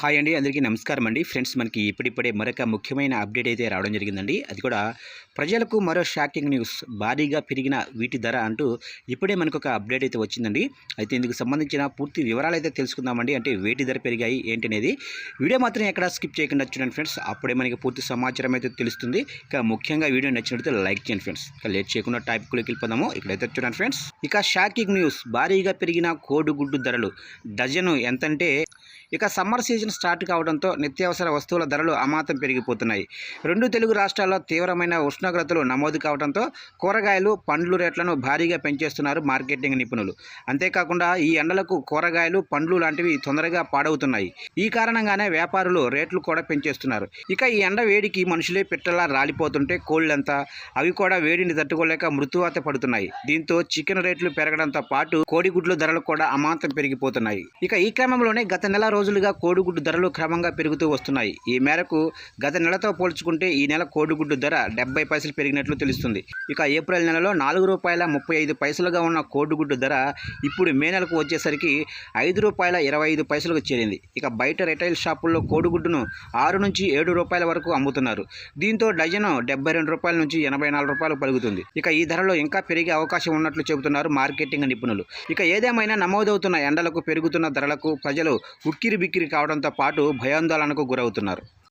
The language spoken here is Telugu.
హాయ్ అండి అందరికీ నమస్కారం అండి. ఫ్రెండ్స్ మనకి ఇప్పుడిప్పుడే మరొక ముఖ్యమైన అప్డేట్ అయితే రావడం జరిగిందండి. అది కూడా ప్రజలకు మరో షాకింగ్ న్యూస్. భారీగా పెరిగిన వీటి ధర అంటూ ఇప్పుడే మనకు ఒక అప్డేట్ అయితే వచ్చిందండి. అయితే ఇందుకు సంబంధించిన పూర్తి వివరాలు అయితే తెలుసుకుందామండి. అంటే వేటి ధర పెరిగాయి ఏంటి అనేది వీడియో మాత్రం ఎక్కడ స్కిప్ చేయకుండా చూడండి ఫ్రెండ్స్. అప్పుడే మనకి పూర్తి సమాచారం అయితే తెలుస్తుంది. ఇక ముఖ్యంగా వీడియో నచ్చినట్లయితే లైక్ చేయండి ఫ్రెండ్స్. ఇక లేట్ చేయకుండా టాపిక్లోకి వెళ్ళిపోదాము. ఇక్కడైతే చూడండి ఫ్రెండ్స్. ఇక షాకింగ్ న్యూస్. భారీగా పెరిగిన కోడిగుడ్డు ధరలు. డజను ఎంతంటే ఇక సమ్మర్ సీజన్ స్టార్ట్ కావడంతో నిత్యావసర వస్తువుల ధరలు అమాతం పెరిగిపోతున్నాయి. రెండు తెలుగు రాష్ట్రాల్లో తీవ్రమైన ఉష్ణోగ్రతలు నమోదు కావడంతో కూరగాయలు పండ్లు రేట్లను భారీగా పెంచేస్తున్నారు మార్కెటింగ్ నిపుణులు. అంతేకాకుండా ఈ ఎండలకు కూరగాయలు పండ్లు లాంటివి తొందరగా పాడవుతున్నాయి. ఈ కారణంగానే వ్యాపారులు రేట్లు కూడా పెంచేస్తున్నారు. ఇక ఈ ఎండ వేడికి మనుషులే పిట్టలా రాలిపోతుంటే కోళ్ళంతా? అవి కూడా వేడిని తట్టుకోలేక మృతువాత పడుతున్నాయి. దీంతో చికెన్ రేట్లు పెరగడంతో పాటు కోడిగుడ్ల ధరలు కూడా అమాంతం పెరిగిపోతున్నాయి. ఇక ఈ క్రమంలోనే గత నెల రోజులుగా కోడిగుడ్డు ధరలు క్రమంగా పెరుగుతూ వస్తున్నాయి. ఈ మేరకు గత నెలతో పోల్చుకుంటే ఈ నెల కోడిగుడ్డు ధర డెబ్బై పైసలు పెరిగినట్లు తెలుస్తుంది. ఇక ఏప్రిల్ నెలలో నాలుగు రూపాయల ముప్పై ఐదు పైసలుగా ఉన్న కోడిగుడ్డు ధర ఇప్పుడు మే నెలకు వచ్చేసరికి ఐదు రూపాయల ఇరవై ఐదు పైసలకు చేరింది. ఇక బయట రిటైల్ షాపుల్లో కోడిగుడ్డును ఆరు నుంచి ఏడు రూపాయల వరకు అమ్ముతున్నారు. దీంతో డజను డెబ్బై రెండు రూపాయల నుంచి ఎనభై నాలుగు రూపాయలు పలుకుతుంది ఇక ఈ ధరలో ఇంకా పెరిగే అవకాశం ఉన్నట్లు చెబుతున్నారు మార్కెటింగ్ నిపుణులు. ఇక ఏదేమైనా నమోదవుతున్న ఎండలకు పెరుగుతున్న ధరలకు ప్రజలు ఉక్కిరి బిక్కిరి కావడంతో పాటు భయాందోళనకు గురవుతున్నారు.